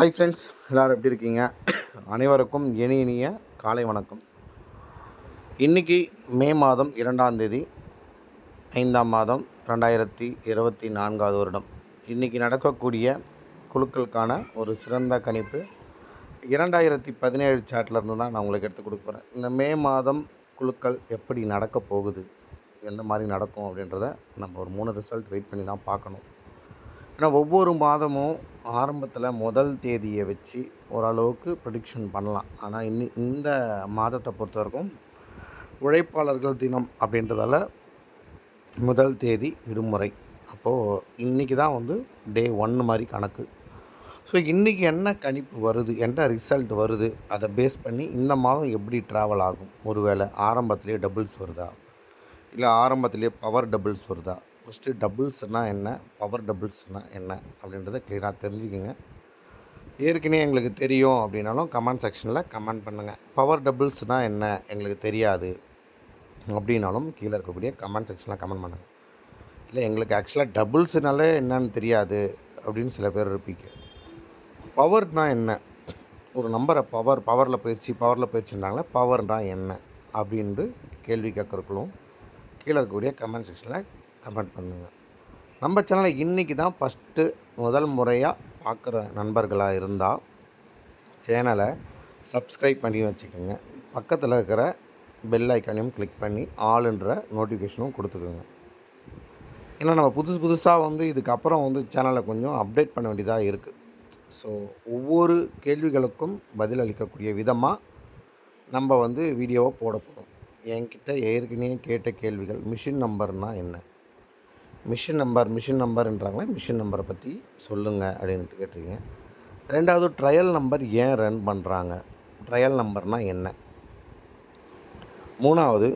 Hi friends எல்லோரும் எப்படி இருக்கீங்க? அனைவருக்கும் இனி இனிய காலை வணக்கம். இன்றைக்கி மே மாதம் இரண்டாம் தேதி ஐந்தாம் மாதம் ரெண்டாயிரத்தி இருபத்தி நான்காவது வருடம். இன்றைக்கி நடக்கக்கூடிய குழுக்களுக்கான ஒரு சிறந்த கணிப்பு. இரண்டாயிரத்தி பதினேழு சாட்லேருந்து தான் நான் உங்களுக்கு எடுத்து கொடுக்க போகிறேன் இந்த மே மாதம் குழுக்கள் எப்படி நடக்க போகுது எந்த மாதிரி நடக்கும் அப்படின்றத நம்ம ஒரு மூணு ரிசல்ட் வெயிட் பண்ணி தான் பார்க்கணும். ஏன்னா ஒவ்வொரு மாதமும் ஆரம்பத்தில் முதல் தேதியை வச்சு ஓரளவுக்கு ப்ரடிக்ஷன் பண்ணலாம். ஆனால் இன்னி இந்த மாதத்தை பொறுத்த வரைக்கும் உழைப்பாளர்கள் தினம் அப்படின்றதால முதல் தேதி விடுமுறை. அப்போது இன்றைக்கி தான் வந்து டே ஒன்று மாதிரி கணக்கு. ஸோ இன்றைக்கி என்ன கணிப்பு வருது என்ன ரிசல்ட் வருது அதை பேஸ் பண்ணி இந்த மாதம் எப்படி ட்ராவல் ஆகும்? ஒருவேளை ஆரம்பத்திலே டபுள்ஸ் வருதா? இல்லை ஆரம்பத்திலே பவர் டபுள்ஸ் வருதா? ஃபஸ்ட்டு டபுள்ஸ்னால் என்ன? பவர் டபுள்ஸ்னால் என்ன? அப்படின்றத க்ளியராக தெரிஞ்சுக்கோங்க. ஏற்கனவே எங்களுக்கு தெரியும் அப்படின்னாலும் கமெண்ட் செக்ஷனில் கமெண்ட் பண்ணுங்கள் பவர் டபுள்ஸ்னால் என்ன? எங்களுக்கு தெரியாது. அப்படின்னாலும் கீழே இருக்கக்கூடிய கமெண்ட் செக்ஷனில் கமெண்ட் பண்ணுங்கள் இல்லை எங்களுக்கு ஆக்சுவலாக டபுள்ஸ்னாலே என்னன்னு தெரியாது அப்படின்னு சில பேர் இருப்பீங்க. பவர்னால் என்ன? ஒரு நம்பரை பவர் பவரில் போயிடுச்சு பவரில் போயிடுச்சுன்றாங்களே பவர்னால் என்ன? அப்படின்ட்டு கேள்வி கேட்குறக்களும் கீழே இருக்கக்கூடிய கமெண்ட் செக்ஷனில் கமெண்ட் பண்ணுங்கள் நம்ம சேனலை இன்றைக்கி தான் ஃபஸ்ட்டு முதல் முறையாக பார்க்குற நண்பர்களாக இருந்தால் சேனலை சப்ஸ்கிரைப் பண்ணி வச்சுக்கோங்க. பக்கத்தில் இருக்கிற பெல் ஐக்கானையும் கிளிக் பண்ணி ஆளுன்ற நோட்டிஃபிகேஷனும் கொடுத்துக்கோங்க. ஏன்னா நம்ம புதுசு புதுசாக வந்து இதுக்கப்புறம் வந்து சேனலை கொஞ்சம் அப்டேட் பண்ண வேண்டியதாக இருக்குது ஸோ ஒவ்வொரு கேள்விகளுக்கும் பதில் அளிக்கக்கூடிய விதமாக நம்ம வந்து வீடியோவை போட போகிறோம் என்கிட்ட ஏற்கனவே கேட்ட கேள்விகள் மிஷின் நம்பர்னால் என்ன? மிஷின் நம்பர் மிஷின் நம்பர்ன்றாங்களே மிஷின் நம்பரை பற்றி சொல்லுங்கள் அப்படின்ட்டு கேட்டிருக்கீங்க. ரெண்டாவது ட்ரையல் நம்பர் ஏன் ரன் பண்ணுறாங்க ட்ரையல் நம்பர்னால் என்ன? மூணாவது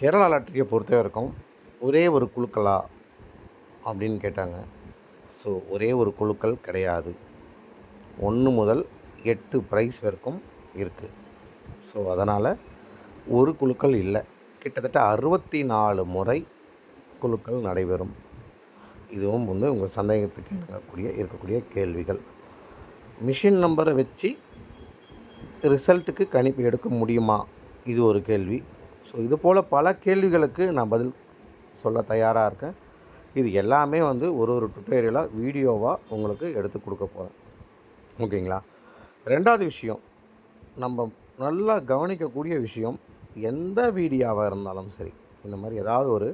கேரளா லாட்டரியை பொறுத்த வரைக்கும் ஒரே ஒரு குழுக்களா? அப்படின்னு கேட்டாங்க. ஸோ ஒரே ஒரு குழுக்கள் கிடையாது. ஒன்று முதல் எட்டு ப்ரைஸ் வரைக்கும் இருக்குது ஸோ அதனால் ஒரு குழுக்கள் இல்லை. கிட்டத்தட்ட அறுபத்தி நாலு முறை குழுக்கள் நடைபெறும். இதுவும் வந்து உங்கள் சந்தேகத்துக்கு இணங்கக்கூடிய இருக்கக்கூடிய கேள்விகள். மிஷின் நம்பரை வச்சு ரிசல்ட்டுக்கு கணிப்பு எடுக்க முடியுமா? இது ஒரு கேள்வி. ஸோ இது போல் பல கேள்விகளுக்கு நான் பதில் சொல்ல தயாராக இருக்கேன். இது எல்லாமே வந்து ஒரு ஒரு டுட்டோரியலாக வீடியோவாக உங்களுக்கு எடுத்து கொடுக்க போகிறேன் ஓகேங்களா ரெண்டாவது விஷயம் நம்ம நல்லா கவனிக்கக்கூடிய விஷயம் எந்த வீடியோவாக இருந்தாலும் சரி இந்த மாதிரி ஏதாவது ஒரு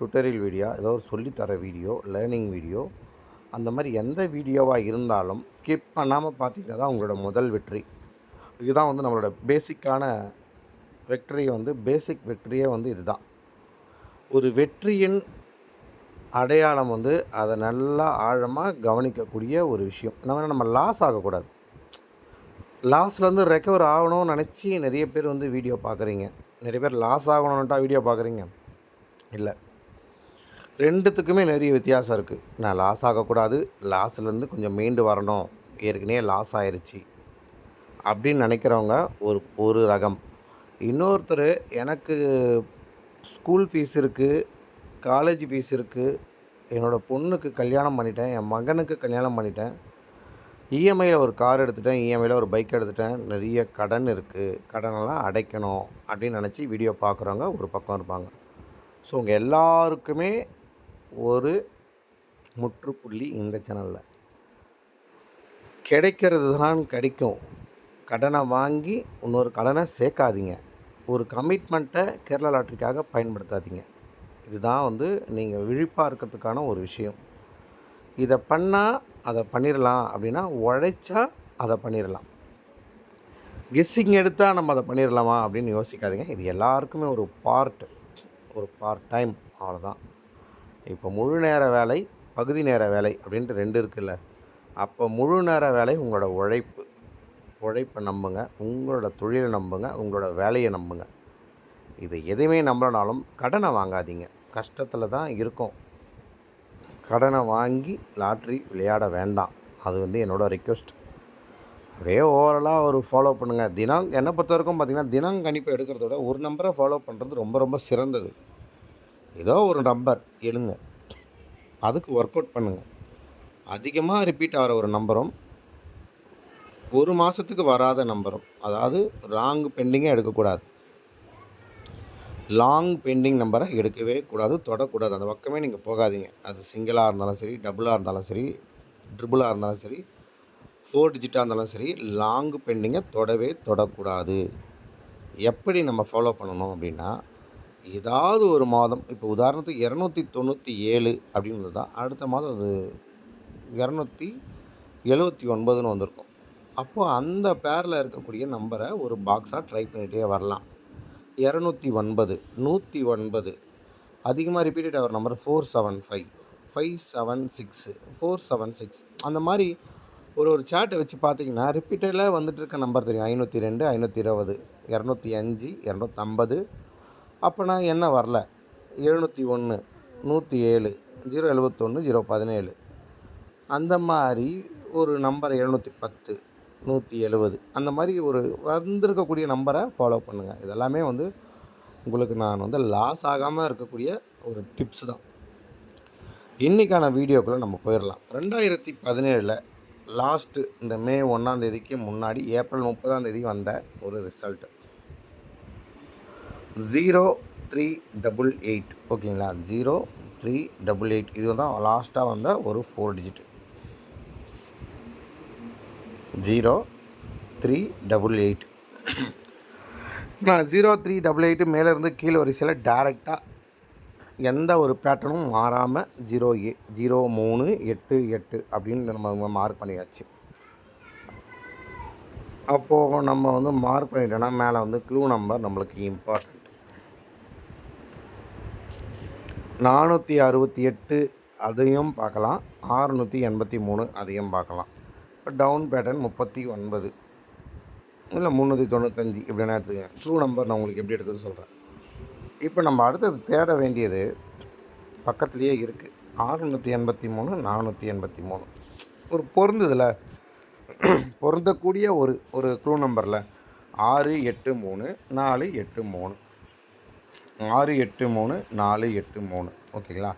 டுட்டோரியல் வீடியோ ஏதோ ஒரு சொல்லித்தர வீடியோ லேர்னிங் வீடியோ அந்த மாதிரி எந்த வீடியோவாக இருந்தாலும் ஸ்கிப் பண்ணாமல் பார்த்தீங்கன்னா தான் உங்களோட முதல் வெற்றி. இதுதான் வந்து நம்மளோட பேசிக்கான வெற்றி வந்து பேசிக் வெற்றியே வந்து இதுதான். ஒரு வெற்றியின் அடையாளம் வந்து அதை நல்லா ஆழமாக கவனிக்கக்கூடிய ஒரு விஷயம். நம்ம நம்ம லாஸ் ஆகக்கூடாது. லாஸ்லேருந்து ரெக்கவர் ஆகணும்னு நினச்சி நிறைய பேர் வந்து வீடியோ பார்க்குறீங்க. நிறைய பேர் லாஸ் ஆகணும்ன்ட்டா வீடியோ பார்க்குறீங்க. இல்லை. ரெண்டுத்துக்குமே நிறைய வித்தியாசம் இருக்குது நான் லாஸ் ஆகக்கூடாது. லாஸ்லேருந்து கொஞ்சம் மீண்டு வரணும். ஏற்கனவே லாஸ் ஆயிடுச்சு அப்படின்னு நினைக்கிறவங்க ஒரு ஒரு ரகம். இன்னொருத்தர் எனக்கு ஸ்கூல் ஃபீஸ் இருக்குது காலேஜ் ஃபீஸ் இருக்குது என்னோடய பொண்ணுக்கு கல்யாணம் பண்ணிட்டேன். என் மகனுக்கு கல்யாணம் பண்ணிட்டேன். இஎம்ஐயில் ஒரு கார் எடுத்துட்டேன். இஎம்ஐயில் ஒரு பைக் எடுத்துட்டேன். நிறைய கடன் இருக்குது கடனெல்லாம் அடைக்கணும் அப்படின்னு நினச்சி வீடியோ பார்க்குறவங்க ஒரு பக்கம் இருப்பாங்க. ஸோ உங்கள் எல்லாருக்குமே ஒரு முற்றுப்புள்ளி இந்த சேனலில் கிடைக்கிறது தான் கிடைக்கும். கடனை வாங்கி இன்னொரு கடனை சேர்க்காதீங்க. ஒரு கமிட்மெண்ட்டை கேரளா லாட்ரிக்காக பயன்படுத்தாதீங்க. இதுதான் வந்து நீங்கள் விழிப்பாக இருக்கிறதுக்கான ஒரு விஷயம். இதை பண்ணால் அதை பண்ணிடலாம் அப்படின்னா உழைச்சா அதை பண்ணிடலாம் கெஸ்ஸிங் எடுத்தால் நம்ம அதை பண்ணிடலாமா அப்படின்னு யோசிக்காதீங்க. இது எல்லாருக்குமே ஒரு பார்ட் ஒரு பார்ட் டைம் அவ்வளோதான் இப்போ முழு நேர வேலை பகுதி நேர வேலை அப்படின்ட்டு ரெண்டு இருக்குல்ல. அப்போ முழு நேர வேலை உங்களோட உழைப்பு. உழைப்பை நம்புங்க. உங்களோட தொழிலை நம்புங்க. உங்களோட வேலையை நம்புங்க. இது எதுவுமே நம்பலனாலும் கடனை வாங்காதீங்க. கஷ்டத்தில் தான் இருக்கும். கடனை வாங்கி லாட்ரி விளையாட வேண்டாம். அது வந்து என்னோடய ரிக்வெஸ்ட் அப்படியே ஓவரலாக ஒரு ஃபாலோ பண்ணுங்கள் தினம் என்னை பொறுத்த வரைக்கும் பார்த்திங்கன்னா தினம் கணிப்பு எடுக்கிறத விட ஒரு நம்பரை ஃபாலோ பண்ணுறது ரொம்ப ரொம்ப சிறந்தது. ஏதோ ஒரு நம்பர் எழுங்க. அதுக்கு ஒர்க் அவுட் பண்ணுங்கள் அதிகமாக ரிப்பீட் ஆகிற ஒரு நம்பரும் ஒரு மாதத்துக்கு வராத நம்பரும் அதாவது ராங் பெண்டிங்கே எடுக்கக்கூடாது. லாங் பெண்டிங் நம்பரை எடுக்கவே கூடாது தொடக்கூடாது. அந்த பக்கமே நீங்கள் போகாதீங்க. அது சிங்கிளாக இருந்தாலும் சரி டபுளாக இருந்தாலும் சரி ட்ரிபிளாக இருந்தாலும் சரி ஃபோர் டிஜிட்டாக இருந்தாலும் சரி லாங் பெண்டிங்கை தொடவே தொடக்கூடாது. எப்படி நம்ம ஃபாலோ பண்ணணும் அப்படின்னா ஏதாவது ஒரு மாதம் இப்போ உதாரணத்துக்கு இரநூத்தி தொண்ணூற்றி ஏழு அப்படின்றது தான் அடுத்த மாதம் அது இரநூத்தி எழுபத்தி ஒன்பதுன்னு வந்திருக்கும். அப்போது அந்த பேரில் இருக்கக்கூடிய நம்பரை ஒரு பாக்ஸாக ட்ரை பண்ணிகிட்டே வரலாம். இரநூத்தி ஒன்பது நூற்றி ஒன்பது அதிகமாக ரிப்பீட்டட் ஆகிற number four seven five five seven six four seven six அந்த மாதிரி ஒரு ஒரு சேட்டை வச்சு பார்த்தீங்கன்னா ரிப்பீட்டடில் வந்துட்டு இருக்க நம்பர் தெரியும். ஐநூற்றி ரெண்டு ஐநூற்றி இருபது இரநூத்தி அஞ்சு இரநூத்தம்பது. அப்போனா என்ன வரல? எழுநூற்றி ஒன்று நூற்றி ஏழு ஜீரோ எழுபத்தொன்று ஜீரோ பதினேழு அந்த மாதிரி ஒரு நம்பர் எழுநூற்றி பத்து நூற்றி எழுபது அந்த மாதிரி ஒரு வந்திருக்கக்கூடிய நம்பரை ஃபாலோ பண்ணுங்கள் இதெல்லாமே வந்து உங்களுக்கு நான் வந்து லாஸ் ஆகாமல் இருக்கக்கூடிய ஒரு டிப்ஸ் தான். இன்றைக்கான வீடியோக்குள்ளே நம்ம போயிடலாம் ரெண்டாயிரத்தி பதினேழில் லாஸ்ட்டு இந்த மே ஒன்றாந்தேதிக்கு முன்னாடி ஏப்ரல் முப்பதாம் தேதி வந்த ஒரு result zero three double eight ஓகேங்களா ஜீரோ த்ரீ டபுள் எயிட் இது தான் லாஸ்ட்டாக வந்த ஒரு four digit zero three double eight நான் ஜீரோ த்ரீ டபுள் எயிட்டு மேலேருந்து கீழே வரிசையில் டேரெக்டாக எந்த ஒரு பேட்டர்னும் மாறாமல் ஜீரோ ஏ ஜீரோ மூணு எட்டு எட்டு அப்படின்னு நம்ம மார்க் பண்ணியாச்சு. அப்போது நம்ம வந்து மார்க் பண்ணிட்டோன்னா மேலே வந்து க்ளூ நம்பர் நம்மளுக்கு இம்பார்ட்டண்ட் நானூற்றி அறுபத்தி எட்டு அதையும் பார்க்கலாம். ஆறுநூற்றி எண்பத்தி மூணு அதையும் பார்க்கலாம். இப்போ டவுன் பேட்டர்ன் முப்பத்தி ஒன்பது. இல்லை முந்நூற்றி தொண்ணூத்தஞ்சு இப்படின்னா எடுத்துக்கேன் ட்ரூ நம்பர் நான் உங்களுக்கு எப்படி எடுக்கிறது சொல்கிறேன் இப்போ நம்ம அடுத்தது தேட வேண்டியது பக்கத்துலேயே இருக்குது ஆறுநூற்றி எண்பத்தி மூணு நானூற்றி எண்பத்தி மூணு. ஒரு பொருந்துதில். பொருந்தக்கூடிய ஒரு ஒரு க்ளூ நம்பரில் ஆறு எட்டு மூணு நாலு எட்டு மூணு. ஆறு எட்டு மூணு நாலு எட்டு மூணு. ஓகேங்களா?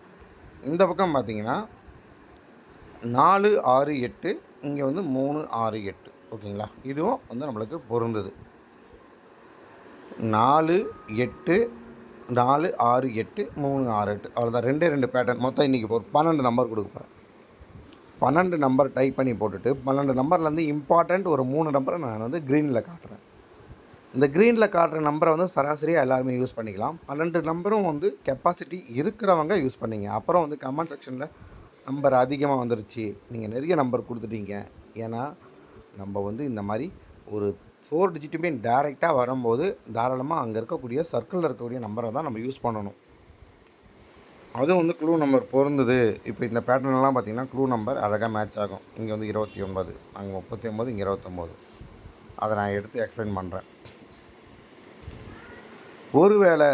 இந்த பக்கம் பார்த்தீங்கன்னா நாலு ஆறு எட்டு இங்கே வந்து மூணு ஆறு எட்டு. ஓகேங்களா? இதுவும் வந்து நம்மளுக்கு பொருந்தது. நாலு எட்டு நாலு ஆறு எட்டு மூணு ஆறு எட்டு. அவ்வளோதான் ரெண்டே ரெண்டு பேட்டர்ன் மொத்தம் இன்றைக்கி ஒரு பன்னெண்டு நம்பர் கொடுக்க போகிறேன் பன்னெண்டு நம்பர் டைப் பண்ணி போட்டுட்டு பன்னெண்டு நம்பர்லேருந்து இம்பார்ட்டண்ட் ஒரு மூணு நம்பரை நான் வந்து க்ரீனில் காட்டுறேன். இந்த க்ரீனில் காட்டுற நம்பரை வந்து சராசரியாக எல்லாருமே யூஸ் பண்ணிக்கலாம். பன்னெண்டு நம்பரும் வந்து கெப்பாசிட்டி இருக்கிறவங்க யூஸ் பண்ணிங்க. அப்புறம் வந்து கமெண்ட் செக்ஷனில் நம்பர் அதிகமாக வந்துருச்சு. நீங்கள் நிறைய நம்பர் கொடுத்துட்டீங்க. ஏன்னா நம்ம வந்து இந்த மாதிரி ஒரு ஃபோர் டிஜிட்டுமே டேரெக்டாக வரும்போது தாராளமாக அங்கே இருக்கக்கூடிய சர்க்கிளில் இருக்கக்கூடிய நம்பரை தான் நம்ம யூஸ் பண்ணணும். அதுவும் வந்து க்ளூ நம்பர் பொருந்தது. இப்போ இந்த பேட்டர்ன்லாம் பார்த்தீங்கன்னா க்ளூ நம்பர் அழகாக மேட்ச் ஆகும். இங்கே வந்து இருபத்தி ஒன்பது அங்கே முப்பத்தி ஒம்பது இங்கே இருபத்தொம்போது. அதை நான் எடுத்து எக்ஸ்பிளைன் பண்ணுறேன் ஒருவேளை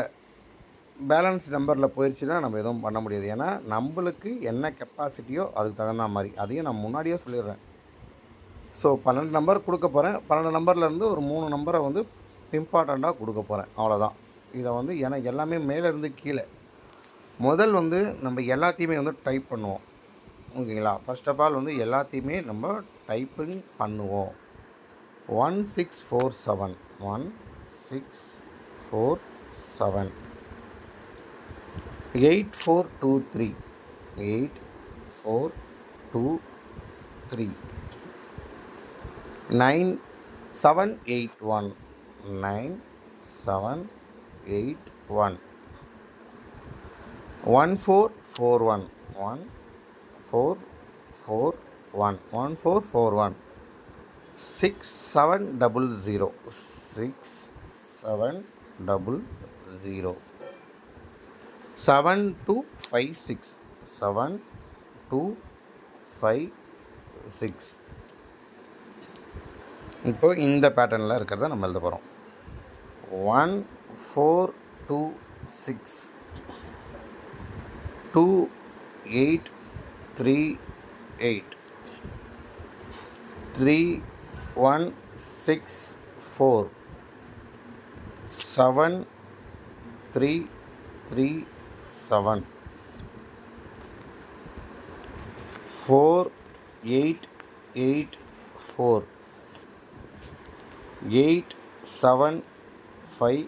பேலன்ஸ் நம்பரில் போயிடுச்சுன்னா நம்ம எதுவும் பண்ண முடியாது. ஏன்னா நம்மளுக்கு என்ன கெப்பாசிட்டியோ அதுக்கு தகுந்த மாதிரி. அதையும் நான் முன்னாடியே சொல்லிடுறேன். ஸோ பன்னெண்டு நம்பர் கொடுக்க போகிறேன் பன்னெண்டு நம்பர்லேருந்து ஒரு மூணு நம்பரை வந்து இம்பார்ட்டண்ட்டாக கொடுக்க போகிறேன் அவ்வளோதான் இதை வந்து எனக்கு எல்லாமே மேலேருந்து கீழே. முதல் வந்து நம்ம எல்லாத்தையுமே வந்து டைப் பண்ணுவோம். ஓகேங்களா? ஃபர்ஸ்ட் ஆஃப் ஆல் வந்து எல்லாத்தையுமே நம்ம டைப்பிங் பண்ணுவோம். One six four seven one six four seven eight four two three eight four two three nine seven eight one nine seven eight one one four four one one four four one one four four one six seven double zero six seven double zero seven two five six seven two five six இப்போ இந்த பேட்டர்னில் இருக்கிறத நம்ம எழுத போகிறோம் one four two six two eight three eight three one six four seven three three seven four eight eight four eight seven five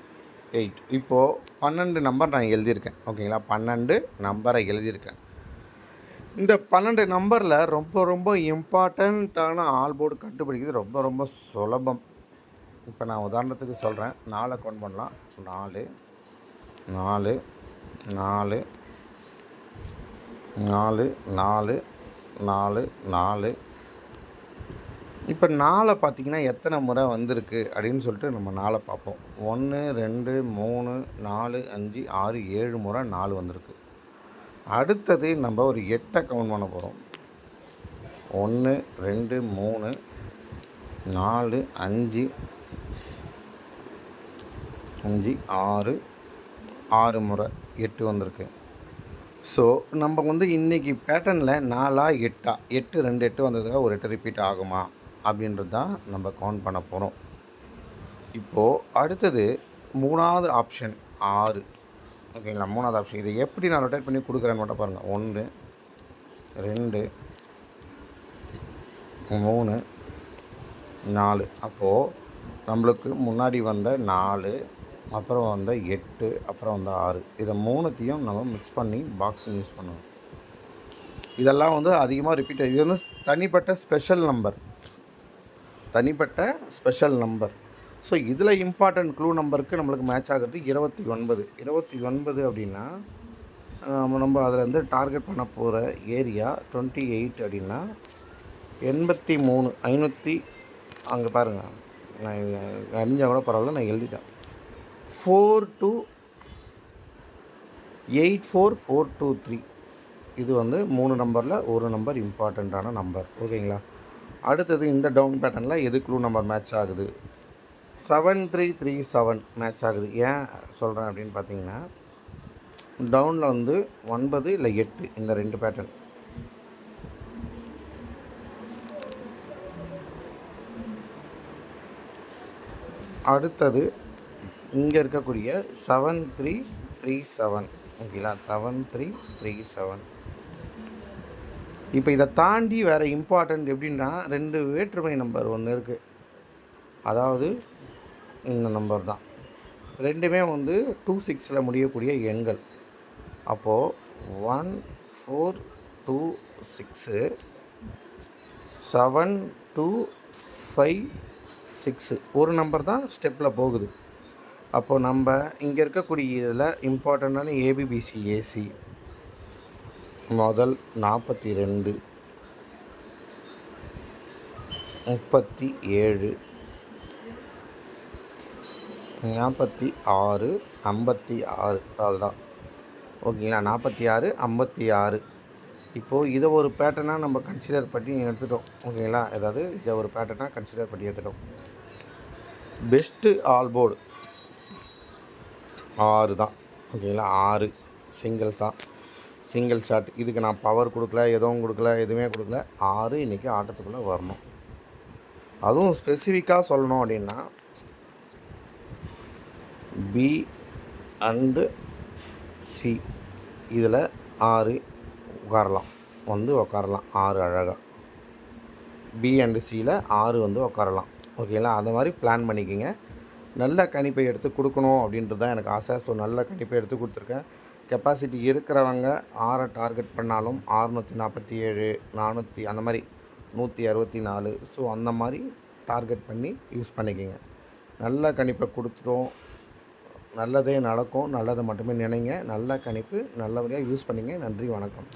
eight இப்போது பன்னெண்டு number நான் எழுதியிருக்கேன். ஓகேங்களா? பன்னெண்டு நம்பரை எழுதியிருக்கேன். இந்த பன்னெண்டு நம்பரில் ரொம்ப ரொம்ப இம்பார்ட்டண்ட்டான ஆல்போர்டு கண்டுபிடிக்கிறது ரொம்ப ரொம்ப சுலபம். இப்போ நான் உதாரணத்துக்கு சொல்கிறேன். நாலை கவுண்ட் பண்ணலாம். நாலு நாலு நாலு நாலு நாலு நாலு நாலு. இப்போ நாளை பார்த்தீங்கன்னா எத்தனை முறை வந்திருக்கு அப்படின்னு சொல்லிட்டு நம்ம நாளை பார்ப்போம். ஒன்று ரெண்டு மூணு நாலு அஞ்சு ஆறு ஏழு முறை நாலு வந்திருக்கு. அடுத்தது நம்ம ஒரு எட்டை கவுண்ட் பண்ண போகிறோம். ஒன்று ரெண்டு மூணு நாலு அஞ்சு அஞ்சு ஆறு ஆறு முறை எட்டு வந்திருக்கு. ஸோ நம்ம வந்து இன்றைக்கி பேட்டர்னில் நாலா எட்டா? எட்டு ரெண்டு எட்டு வந்ததுக்காக ஒரு எட்டு ரிப்பீட் ஆகுமா? அப்படின்றது தான் நம்ம கவுண்ட் பண்ண போகிறோம் இப்போது அடுத்தது மூணாவது ஆப்ஷன் ஆறு. ஓகேங்களா மூணாவது ஆப்ஷன் இதை எப்படி நான் ரொட்டேட் பண்ணி கொடுக்குறேன்னு மட்டும் பாருங்கள் ஒன்று ரெண்டு மூணு நாலு. அப்போது நம்மளுக்கு முன்னாடி வந்த நாலு அப்புறம் வந்த எட்டு அப்புறம் வந்து ஆறு. இதை மூணுத்தையும் நம்ம மிக்ஸ் பண்ணி பாக்ஸிங் யூஸ் பண்ணுவோம் இதெல்லாம் வந்து அதிகமாக ரிப்பீட் இது வந்து தனிப்பட்ட ஸ்பெஷல் நம்பர் தனிப்பட்ட ஸ்பெஷல் நம்பர் ஸோ இதில் இம்பார்ட்டன்ட் க்ளூ நம்பருக்கு நம்மளுக்கு மேட்ச் ஆகிறது இருபத்தி ஒன்பது. இருபத்தி ஒன்பது அப்படின்னா நம்ம நம்ம அதில் வந்து டார்கெட் பண்ண போகிற ஏரியா டுவெண்ட்டி எயிட் அப்படின்னா எண்பத்தி மூணு ஐநூற்றி அங்கே பாருங்கள் நான் அணிஞ்சால் கூட பரவாயில்ல நான் எழுதிட்டேன். Four two eight four four two three இது வந்து மூணு நம்பரில் ஒரு நம்பர் இம்பார்ட்டண்ட்டான நம்பர். ஓகேங்களா? அடுத்தது இந்த டவுன் பேட்டர்னில் எது க்ளூ நம்பர் மேட்ச் ஆகுது? Seven three three seven match ஆகுது. ஏன் சொல்கிறேன் அப்படின்னு பார்த்தீங்கன்னா டவுனில் வந்து ஒன்பது இல்லை எட்டு இந்த ரெண்டு பேட்டர்ன் அடுத்தது இங்கே இருக்கக்கூடிய செவன் த்ரீ த்ரீ செவன் ஓகேங்களா? செவன் த்ரீ த்ரீ செவன் இப்போ இதை தாண்டி வேறு இம்பார்ட்டண்ட் எப்படின்னா ரெண்டு வேற்றுமை நம்பர் ஒன்று இருக்குது அதாவது இந்த நம்பர் தான். ரெண்டுமே வந்து டூ சிக்ஸில் முடியக்கூடிய எண்கள். அப்போது one four two six seven two five six ஒரு நம்பர் தான் ஸ்டெப்பில் போகுது. அப்போது நம்ம இங்கே இருக்கக்கூடிய இதில் இம்பார்ட்டண்ட்டான ஏபிபிசி ஏசி முதல் நாற்பத்தி ரெண்டு முப்பத்தி ஏழு நாற்பத்தி ஆறு ஐம்பத்தி ஆறு அதுதான் ஓகேங்களா? நாற்பத்தி ஆறு ஐம்பத்தி ஆறு இப்போது இதை ஒரு பேட்டர்னாக நம்ம கன்சிடர் பண்ணி எடுத்துட்டோம். ஓகேங்களா? ஏதாவது இதை ஒரு பேட்டர்னாக கன்சிடர் பண்ணி எடுத்துட்டோம். பெஸ்ட்டு ஆல்போர்டு ஆறு தான். ஓகேங்களா? ஆறு. சிங்கிள் தான். சிங்கிள் ஷாட் இதுக்கு நான் பவர் கொடுக்கல எதுவும் கொடுக்கல எதுவுமே கொடுக்கல. ஆறு இன்றைக்கி ஆட்டத்துக்குள்ளே வரணும். அதுவும் ஸ்பெசிஃபிக்காக சொல்லணும் அப்படின்னா பி அண்டு சி இதில் ஆறு உட்காரலாம். வந்து உட்காரலாம். ஆறு அழகாக பி அண்டு சியில் ஆறு வந்து உட்காரலாம். ஓகேங்களா? அந்த மாதிரி பிளான் பண்ணிக்கோங்க. நல்ல கணிப்பை எடுத்து கொடுக்கணும் அப்படின்றது தான் எனக்கு ஆசை. ஸோ நல்ல கணிப்பை எடுத்து கொடுத்துருக்கேன். கெப்பாசிட்டி இருக்கிறவங்க ஆறை டார்கெட் பண்ணாலும் ஆறுநூற்றி நாற்பத்தி ஏழு நானூற்றி அந்த மாதிரி நூற்றி அறுபத்தி நாலு ஸோ அந்த மாதிரி டார்கெட் பண்ணி யூஸ் பண்ணிக்கோங்க. நல்ல கணிப்பை கொடுத்துட்டோம். நல்லதே நடக்கும். நல்லதை மட்டுமே நினைங்க. நல்ல கணிப்பு நல்லபடியாக யூஸ் பண்ணிங்க. நன்றி வணக்கம்.